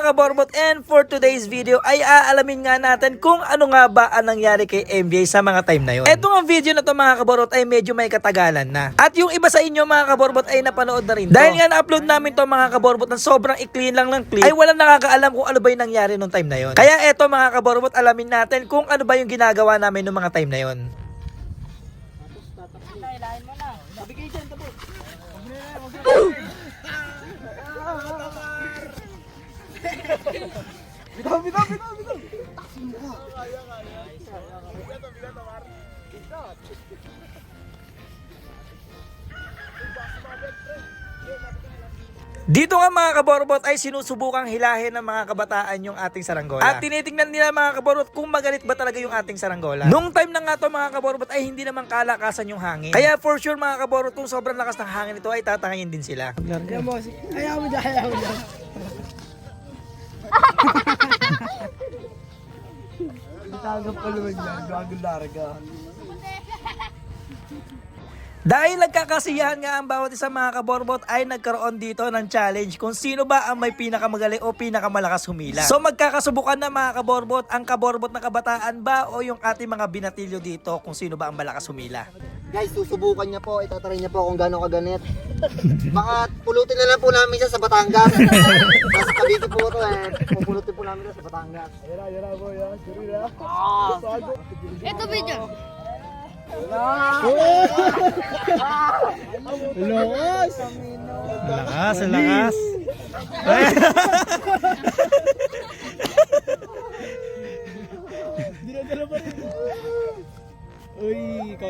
mga kaborbot and for today's video ay aalamin nga natin kung ano nga ba ang nangyari kay MJ sa mga time na yun. Ito nga video na to mga kaborbot ay medyo may katagalan na. At yung iba sa inyo mga kaborbot ay napanood na rin to. Dahil nga na-upload namin to mga kaborbot ng sobrang i-clean lang ng clip ay walang nakakaalam kung ano ba yung nangyari nung time na yun. Kaya eto mga kaborbot alamin natin kung ano ba yung ginagawa namin nung mga time na yun. Dito nga mga kaborbot ay sinusubukang hilahin ng mga kabataan yung ating saranggola. At tinitingnan nila mga kaborbot kung magalit ba talaga yung ating saranggola. Nung time na nga to mga kaborbot ay hindi naman kalakasan yung hangin. Kaya for sure mga kaborbot kung sobrang lakas ng hangin ito ay tatangayin din sila. Ayaw mo, ayaw mo dyan, ayaw mo dyan. Tagap ka naman yan, gago larga. Dahil nagkakasiyahan nga ang bawat isang mga kaborbot ay nagkaroon dito ng challenge kung sino ba ang may pinakamagaling o pinakamalakas humila. So magkakasubukan na mga kaborbot, ang kaborbot na kabataan ba o yung ating mga binatilyo dito kung sino ba ang malakas humila. Guys, susubukan niya po, itatry niya po kung gaano kaganit. Baka pulutin na lang po namin siya sa Batangas. Nasa Cavite po ito eh. Pupulutin po namin siya sa Batangas. Ayara, ayara mo yan, suri na. Ito video. Lakas! Lakas, lakas.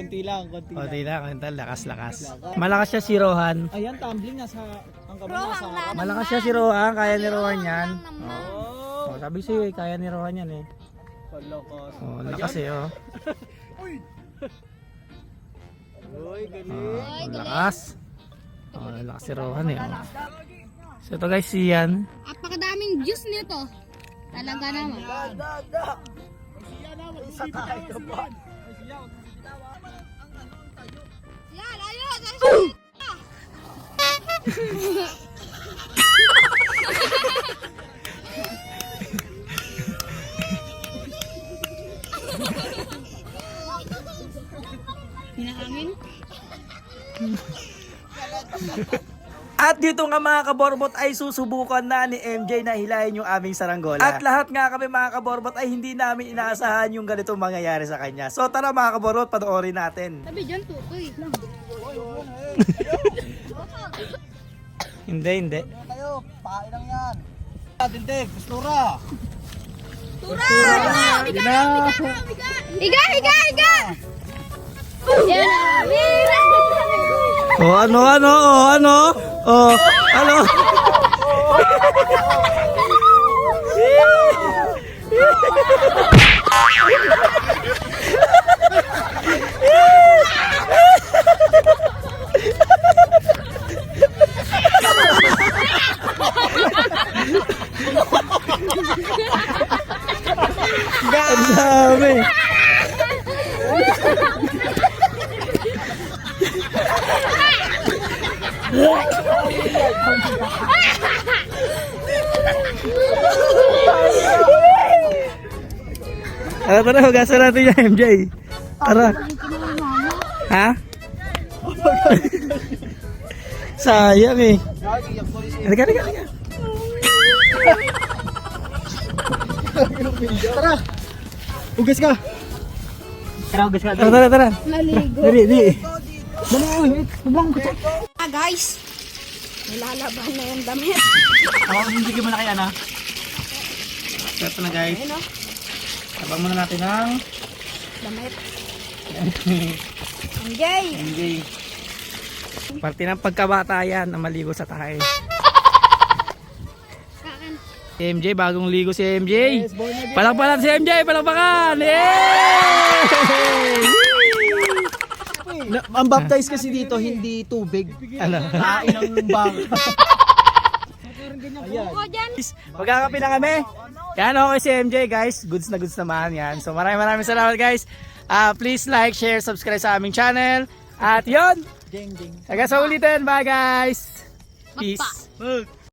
konti lang, konti lang. Konti lang, konti lakas, lakas. Malakas siya si Rohan. Ayan, tumbling nasa, ang kamay nasa harap. Malakas siya si Rohan, kaya ni Rohan yan. Oh, Oh, sabi sa'yo eh, kaya ni Rohan yan eh. palokos. Oh, lakas eh oh. Uy, galing. Oh, lakas. Oh, lakas si Rohan eh. Oh. So ito guys, si Yan. Apakadaming juice nito. Talaga naman. Yan, Hinahangin? At dito nga mga kaborbot ay susubukan na ni MJ na hilahin yung aming saranggola. At lahat nga kami mga kaborbot ay hindi namin inaasahan yung ganitong mangyayari sa kanya. So tara mga kaborbot, panoorin natin. Sabi dyan, tutoy. Hindi, hindi. Kayo, pain lang yan. Tindig, pastura. Tura! Higa! Higa! Higa! Higa! Yan! Oh, ano, ano, oh, ano? Oh, ano? Ang dami. Tara, tara, hugasan natin yung MJ. Tara. Ha? Sayang eh. Halika, halika, halika. Tara! Ugas ka! Tara, ugas ka. Tara, tara, tara. Maligo. Dali, dali. Dali, uy, sublang ko. Ah, guys. Nilalaban na yung damit. Ako, hindi mo na kaya na. Ito na guys. Tabang muna natin ang Damit. Anjay! MJ. Parte ng pagkabata yan na maligo sa tahay. Si MJ, bagong ligo si MJ. Palakpakan si MJ, palakpakan! Yay! Na, ang baptize kasi dito, hindi tubig. Ano? Kain ng bang. Buko dyan. Magkakapi na kami. Yan okay si MJ guys. Goods na goods naman yan. So maraming maraming salamat guys. Ah, please like, share, subscribe sa aming channel. At yon. Ding, ding. Hanggang sa ulitin. Bye guys. Peace. Magpa.